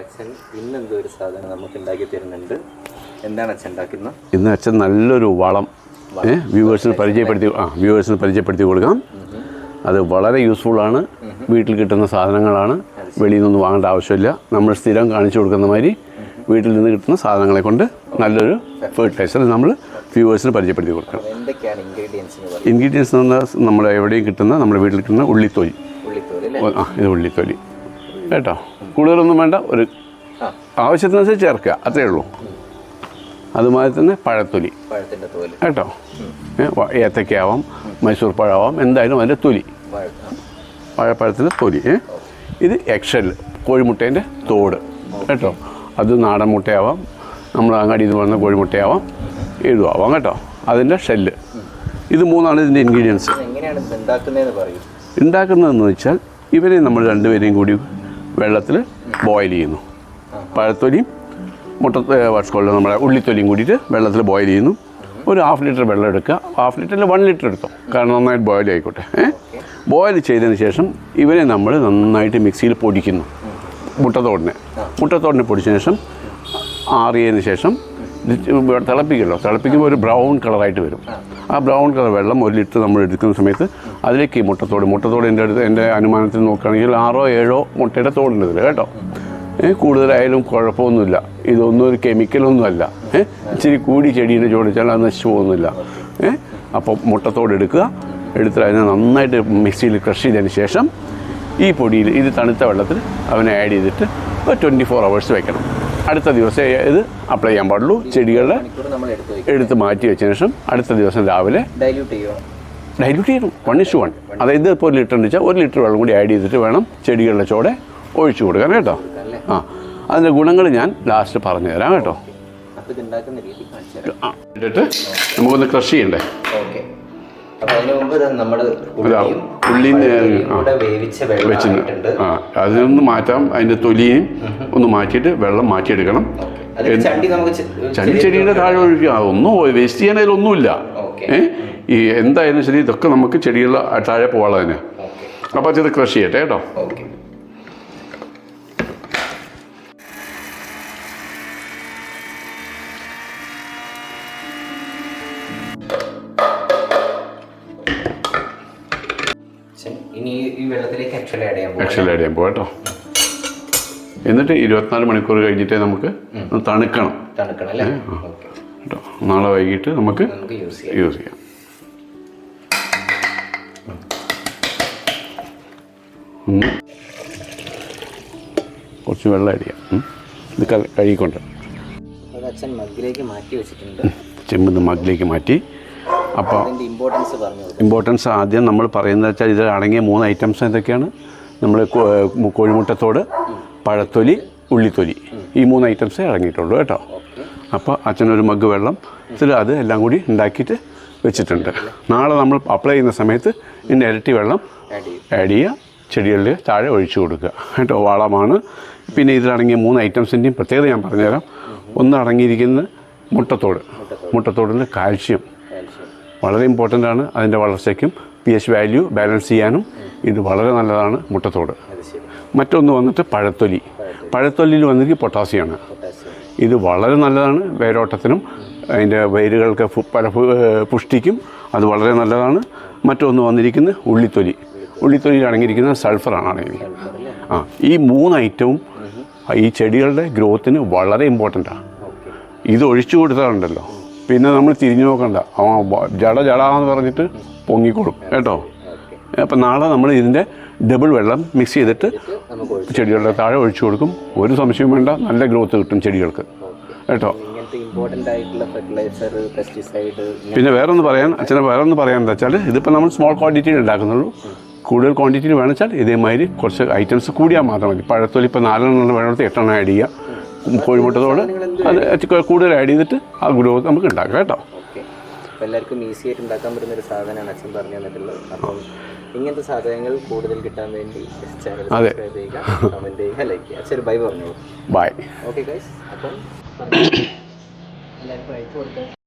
അച്ഛൻ ഇന്ന് എന്തോ ഒരു സാധനം നമുക്ക് ഉണ്ടാക്കി തരുന്നുണ്ട്. എന്താണ് അച്ഛൻ ഉണ്ടാക്കുന്നത്? ഇന്ന് അച്ഛൻ നല്ലൊരു വളം വ്യൂവേഴ്സിന് പരിചയപ്പെടുത്തി ആ വ്യൂവേഴ്സിന് പരിചയപ്പെടുത്തി കൊടുക്കാം. അത് വളരെ യൂസ്ഫുൾ ആണ്. വീട്ടിൽ കിട്ടുന്ന സാധനങ്ങളാണ്. വെളിയിൽ നിന്നൊന്നും വാങ്ങേണ്ട ആവശ്യമില്ല. നമ്മൾ സ്ഥിരം കാണിച്ചു കൊടുക്കുന്ന മാതിരി വീട്ടിൽ നിന്ന് കിട്ടുന്ന സാധനങ്ങളെ കൊണ്ട് നല്ലൊരു ഫെർട്ടിലൈസർ നമ്മൾ വ്യൂവേഴ്സിന് പരിചയപ്പെടുത്തി കൊടുക്കണം. ഇൻഗ്രീഡിയൻസ് എന്ന് പറഞ്ഞാൽ നമ്മൾ എവിടെയും കിട്ടുന്ന നമ്മുടെ വീട്ടിൽ കിട്ടുന്ന ഉള്ളിത്തൊലി. ആ ഇത് ഉള്ളിത്തൊലി. കേട്ടോ? കൂടുതലൊന്നും വേണ്ട ഒരു ആവശ്യത്തിനനുസരിച്ച് ചേർക്കുക അത്രേ ഉള്ളൂ. അതുമാതിരി തന്നെ പഴത്തൊലി. കേട്ടോ? ഏത്തക്കാവാം മൈസൂർ പഴമാവാം എന്തായാലും അതിന്റെ തൊലി. പഴപ്പഴത്തിന്റെ തൊലി ഇത് എക്സൽ കോഴിമുട്ടേന്റെ തോട്. കേട്ടോ? അത് നാടൻ മുട്ടയാവാം നമ്മൾ അങ്ങാടിയിൽ നിന്ന് വന്ന കോഴിമുട്ടയാവാം ഇതുമാവാം കേട്ടോ? അതിന്റെ ഷെല്ല്. ഇത് മൂന്നാണ് ഇതിന്റെ ഇൻഗ്രീഡിയൻസ് ഉണ്ടാക്കുന്നതെന്ന് വെച്ചാൽ ഇവരെ നമ്മൾ രണ്ടുപേരെയും കൂടി വെള്ളത്തിൽ ബോയിൽ ചെയ്യുന്നു. പഴത്തൊലിയും മുട്ട വാട്സ്കോളിൽ നമ്മുടെ ഉള്ളിത്തൊലിയും കൂടിയിട്ട് വെള്ളത്തിൽ ബോയിൽ ചെയ്യുന്നു. ഒരു ഹാഫ് ലിറ്റർ വെള്ളം എടുക്കുക. ഹാഫ് ലിറ്ററിൽ വൺ ലിറ്റർ എടുത്തോ. കാരണം നന്നായിട്ട് ബോയിൽ ആയിക്കോട്ടെ. ബോയിൽ ചെയ്തതിന് ശേഷം ഇവരെ നമ്മൾ നന്നായിട്ട് മിക്സിയിൽ പൊടിക്കുന്നു. മുട്ടത്തോടിനെ. മുട്ടത്തോടിനെ പൊടിച്ചതിന് ശേഷം ആറിയതിന് ശേഷം തിളപ്പിക്കുമല്ലോ. തിളപ്പിക്കുമ്പോൾ ഒരു ബ്രൗൺ കളറായിട്ട് വരും. ആ ബ്രൗൺ കളർ വെള്ളം ഒരു ലിറ്റർ നമ്മൾ എടുക്കുന്ന സമയത്ത് അതിലേക്ക് ഈ മുട്ടത്തോട് മുട്ടത്തോട് എന്റെ അടുത്ത് എന്റെ അനുമാനത്തിൽ നോക്കുകയാണെങ്കിൽ ആറോ ഏഴോ മുട്ടയുടെ തോടുണ്ട് ഇതിൽ കേട്ടോ. കൂടുതലായാലും കുഴപ്പമൊന്നുമില്ല. ഇതൊന്നും ഒരു കെമിക്കലൊന്നുമല്ല ഏഹ് ഇച്ചിരി കൂടി ചെടീനെ ചോദിച്ചാൽ അത് നശിച്ചു പോകുന്നില്ല ഏഹ് അപ്പോൾ മുട്ടത്തോട് എടുക്കുക. എടുത്തിട്ട് അതിനെ നന്നായിട്ട് മിക്സിയിൽ ക്രഷ് ചെയ്തതിന് ശേഷം ഈ പൊടിയിൽ ഇത് തണുത്ത വെള്ളത്തിൽ അവനെ ആഡ് ചെയ്തിട്ട് ട്വന്റി ഫോർ അവേഴ്സ് വെക്കണം. അടുത്ത ദിവസം ഇത് അപ്ലൈ ചെയ്യാൻ പാടുള്ളൂ. ചെടികളുടെ എടുത്ത് മാറ്റി വെച്ചതിന് ശേഷം അടുത്ത ദിവസം രാവിലെ ഡൈല്യൂട്ട് ചെയ്യണം. വൺ ഇഷ്ടു വൺ അതായത് ഇപ്പോൾ ഒരു ലിറ്റർ വെച്ചാൽ ഒരു ലിറ്റർ വെള്ളം കൂടി ആഡ് ചെയ്തിട്ട് വേണം ചെടികളുടെ ചോടെ ഒഴിച്ചു കൊടുക്കാൻ കേട്ടോ. ആ അതിന്റെ ഗുണങ്ങൾ ഞാൻ ലാസ്റ്റ് പറഞ്ഞു തരാം കേട്ടോ. ഇട്ടിട്ട് നമുക്കൊന്ന് ക്രഷ് ചെയ്യണ്ടേ? അതിനൊന്ന് മാറ്റാം അതിന്റെ തൊലിയും ഒന്ന് മാറ്റിയിട്ട് വെള്ളം മാറ്റിയെടുക്കണം. ചണ്ടി ചെടിയുടെ താഴെ ഒഴിക്കുക. ഒന്നും വേസ്റ്റ് ചെയ്യാൻ ഒന്നുമില്ല ഓക്കെ. ഏ? ഈ എന്തായാലും ശരി ഇതൊക്കെ നമുക്ക് ചെടികളുടെ താഴെ പോകാനുള്ള അപ്പൊ ഇത് അപ്പോൾ അത് കൃഷി ചെയ്യട്ടെ കേട്ടോ. ഇനി ഈ- വെള്ളത്തിലേക്ക് ആക്ച്വലി ആഡ് ചെയ്യാൻ ആക്ച്വലി ആഡ് ചെയ്യാൻ പോകാം കേട്ടോ. എന്നിട്ട് ഇരുപത്തിനാല് മണിക്കൂർ കഴിഞ്ഞിട്ടേ നമുക്ക് തണുക്കണം. തണുക്കണം അല്ലേ? കേട്ടോ. നാളെ വൈകിട്ട് നമുക്ക് യൂസ് ചെയ്യാം. കുറച്ച് വെള്ളം ഉം. ഇത് കഴുകിക്കൊണ്ട്. അച്ഛൻ മഗ്ഗിലേക്ക് മാറ്റി വെച്ചിട്ടുണ്ട്. ചെമ്പ് മഗ്ഗിലേക്ക് മാറ്റി. അപ്പോൾ ഇമ്പോർട്ടൻസ് പറഞ്ഞു ഇമ്പോർട്ടൻസ് ആദ്യം നമ്മൾ പറയുന്നത് വെച്ചാൽ ഇതിൽ അടങ്ങിയ മൂന്ന് ഐറ്റംസ് എന്തൊക്കെയാണ് നമ്മൾ കോഴിമുട്ടത്തോട് പഴത്തൊലി ഉള്ളിത്തൊലി. ഈ മൂന്ന് ഐറ്റംസേ അടങ്ങിയിട്ടുള്ളൂ കേട്ടോ. അപ്പോൾ അച്ഛനൊരു മഗ് വെള്ളം ഇതിൽ അത് എല്ലാം കൂടി ഉണ്ടാക്കിയിട്ട് വെച്ചിട്ടുണ്ട്. നാളെ നമ്മൾ അപ്ലൈ ചെയ്യുന്ന സമയത്ത് ഇതിന്റെ ഇരട്ടി വെള്ളം ആഡ് ചെയ്യും. ആഡ് ചെയ്യുക ചെടികളിൽ താഴെ ഒഴിച്ചു കൊടുക്കുക. കേട്ടോ വളമാണ്. പിന്നെ ഇതിലടങ്ങിയ മൂന്ന് ഐറ്റംസിന്റെയും പ്രത്യേകത ഞാൻ പറഞ്ഞുതരാം. ഒന്ന് അടങ്ങിയിരിക്കുന്നത് മുട്ടത്തോട്. മുട്ടത്തോടിന്റെ കാൽഷ്യം വളരെ ഇമ്പോർട്ടന്റ് ആണ് അതിന്റെ വളർച്ചയ്ക്കും പി എച്ച് വാല്യൂ ബാലൻസ് ചെയ്യാനും ഇത് വളരെ നല്ലതാണ് മുട്ടത്തോട്. മറ്റൊന്ന് വന്നിട്ട് പഴത്തൊലി. പഴത്തൊലിയിൽ വന്നിരിക്കും പൊട്ടാസ്യമാണ് ഇത് വളരെ നല്ലതാണ് വേരോട്ടത്തിനും അതിന്റെ വേരുകൾക്ക് പല പുഷ്ടിക്കും അത് വളരെ നല്ലതാണ്. മറ്റൊന്ന് വന്നിരിക്കുന്നത് ഉള്ളിത്തൊലി. ഉള്ളിത്തൊലിയിൽ അടങ്ങിയിരിക്കുന്ന സൾഫറാണ് അടങ്ങിയിരിക്കുന്നത് ആ ഈ മൂന്ന് ഐറ്റവും ഈ ചെടികളുടെ ഗ്രോത്തിന് വളരെ ഇമ്പോർട്ടന്റാണ് ഇത് ഒഴിച്ചു കൊടുത്താലുണ്ടല്ലോ. പിന്നെ നമ്മൾ തിരിഞ്ഞു നോക്കണ്ട. അവൻ ജട ജടാന്ന് പറഞ്ഞിട്ട് പൊങ്ങിക്കോളും കേട്ടോ? അപ്പം നാളെ നമ്മൾ ഇതിന്റെ ഡബിൾ വെള്ളം മിക്സ് ചെയ്തിട്ട് ചെടികളുടെ താഴെ ഒഴിച്ചു കൊടുക്കും. ഒരു സംശയവും വേണ്ട. നല്ല ഗ്രോത്ത് കിട്ടും ചെടികൾക്ക്. കേട്ടോ? ഇമ്പോർട്ടന്റ് ആയിട്ടുള്ള ഫെർട്ടിലൈസർ പെസ്റ്റിസൈഡ് പിന്നെ വേറെ ഒന്ന് പറയാൻ അച്ഛനെ വേറെ ഒന്ന് പറയാൻ എന്താ വെച്ചാൽ ഇതിപ്പോൾ നമ്മൾ സ്മോൾ ക്വാണ്ടിറ്റിയിൽ ഉണ്ടാക്കുന്നുള്ളൂ. കൂടുതൽ ക്വാണ്ടിറ്റിയിൽ വേണമെന്ന് വെച്ചാൽ ഇതേമാതിരി കുറച്ച് ഐറ്റംസ് കൂടിയാൽ മാത്രം മതി. പഴത്തൊലി ഇപ്പോൾ നാലെണ്ണം വേണമെടുത്ത് എട്ടെണ്ണം ആഡ് ചെയ്യുക കോഴിമുട്ടത്തോട് അത് കൂടുതൽ ആഡ് ചെയ്തിട്ട് ആ ഗ്രോത്ത് നമുക്ക് ഉണ്ടാക്കാം കേട്ടോ. ഓക്കെ. എല്ലാവർക്കും ഈസി ആയിട്ട് ഉണ്ടാക്കാൻ പറ്റുന്ന ഒരു സാധനമാണ് അച്ഛൻ പറഞ്ഞു തന്നിട്ടുള്ളത്. അപ്പം ഇങ്ങനത്തെ സാധനങ്ങൾ കൂടുതൽ കിട്ടാൻ വേണ്ടി ചാനൽ. സബ്സ്ക്രൈബ് ചെയ്യുക കമന്റ് ചെയ്യുക ലൈക്ക് ചെയ്യുക. അച്ഛൻ ബൈ പറഞ്ഞു ബൈ ഓക്കെ ഗൈസ് അപ്പം എല്ലാവർക്കും അയച്ചു കൊടുക്കാം